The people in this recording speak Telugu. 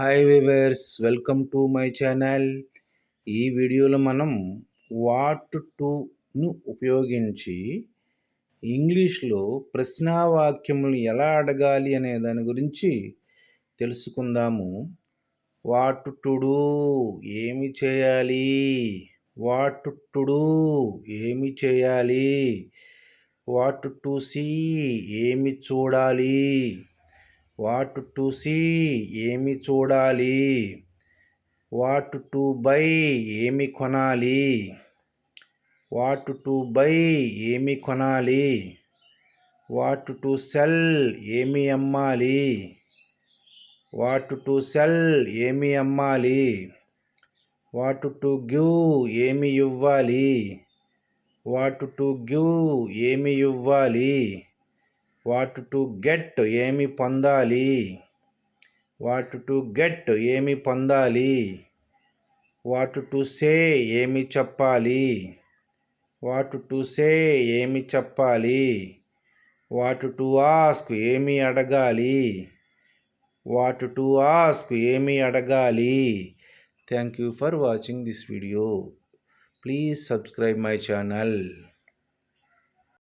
Hi viewers welcome to my channel ఈ వీడియోలో మనం వాట్ టును ఉపయోగించి ఇంగ్లీష్లో ప్రశ్నావాక్యములు ఎలా అడగాలి అనే దాని గురించి తెలుసుకుందాము. వాట్ టుడు ఏమి చేయాలి? వాట్ టుడు ఏమి చేయాలి? వాట్ టు సీ ఏమి చూడాలి? వాట్ టు సీ ఏమి చూడాలి? వాట్ టు బై ఏమి కొనాలి? వాట్ టు బై ఏమి కొనాలి? వాట్ టు సెల్ ఏమి అమ్మాలి? వాట్ టు సెల్ ఏమి అమ్మాలి? వాట్ టు గివ్ ఏమి ఇవ్వాలి? వాట్ టు గివ్ ఏమి ఇవ్వాలి? వాట్ టు గెట్ ఏమి పొందాలి? వాట్ టు గెట్ ఏమి పొందాలి? వాట్ టు సే ఏమి చెప్పాలి? వాట్ టు సే ఏమి చెప్పాలి? వాట్ టు ఆస్క్ ఏమి అడగాలి? వాట్ టు ఆస్క్ ఏమి అడగాలి? Thank you for watching this video. Please subscribe my channel.